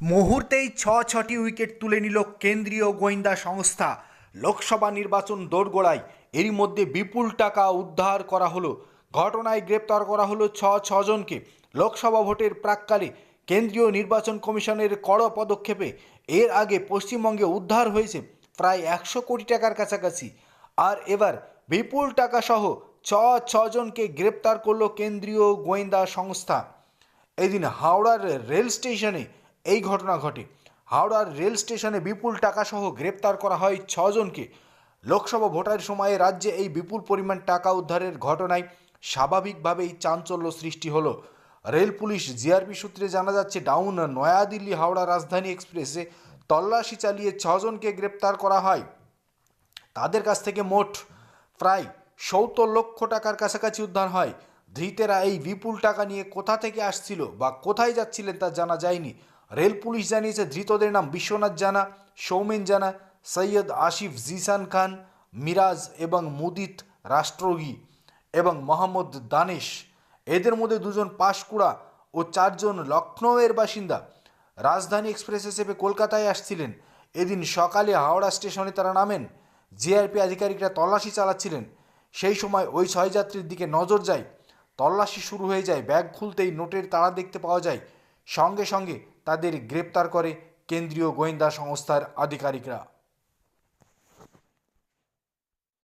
মুহূর্তেই ছ ছটি উইকেট তুলে নিল কেন্দ্রীয় গোয়েন্দা সংস্থা। লোকসভা নির্বাচন দোরগোড়ায় এরই মধ্যে বিপুল টাকা উদ্ধার করা হলো। ঘটনায় গ্রেপ্তার করা হলো ছ ছজনকে লোকসভা ভোটের প্রাককালে কেন্দ্রীয় নির্বাচন কমিশনের কড়া পদক্ষেপে এর আগে পশ্চিমবঙ্গে উদ্ধার হয়েছে প্রায় একশো কোটি টাকার কাছাকাছি। আর এবার বিপুল টাকা সহ ছ ছজনকে গ্রেপ্তার করল কেন্দ্রীয় গোয়েন্দা সংস্থা। এদিন হাওড়ার রেল স্টেশনে এই ঘটনা ঘটে। হাওড়ার রেল স্টেশনে বিপুল টাকা সহ গ্রেপ্তার করা হয় ছজনকে লোকসভা ভোটের সময়ে রাজ্যে এই বিপুল পরিমাণ টাকা উদ্ধারের ঘটনায় স্বাভাবিকভাবেই চাঞ্চল্য সৃষ্টি হলো। রেল পুলিশ জিআরপি সূত্রে জানা যাচ্ছে, ডাউন নয়াদিল্লি হাওড়া রাজধানী এক্সপ্রেসে তল্লাশি চালিয়ে ছজনকে গ্রেপ্তার করা হয়। তাদের কাছ থেকে মোট প্রায় সত্তর লক্ষ টাকার কাছাকাছি উদ্ধার হয়। ধৃতেরা এই বিপুল টাকা নিয়ে কোথা থেকে আসছিল বা কোথায় যাচ্ছিলেন তা জানা যায়নি। রেল পুলিশ জানিয়েছে, ধৃতদের নাম বিশ্বনাথ জানা, সৌমেন জানা, সৈয়দ আসিফ জিসান খান, মিরাজ এবং মুদিত রাষ্ট্রগী এবং মোহাম্মদ দানেশ। এদের মধ্যে দুজন পাশকুড়া ও চারজন লখনৌয়ের বাসিন্দা। রাজধানী এক্সপ্রেস হিসেবে কলকাতায় আসছিলেন। এদিন সকালে হাওড়া স্টেশনে তারা নামেন। জিআরপি আধিকারিকরা তল্লাশি চালাচ্ছিলেন। সেই সময় ওই ছয় যাত্রীর দিকে নজর যায়। তল্লাশি শুরু হয়ে যায়। ব্যাগ খুলতেই নোটের তাড়া দেখতে পাওয়া যায় সঙ্গে সঙ্গে তাদের গ্রেপ্তার করে কেন্দ্রীয় গোয়েন্দা সংস্থার আধিকারিকরা।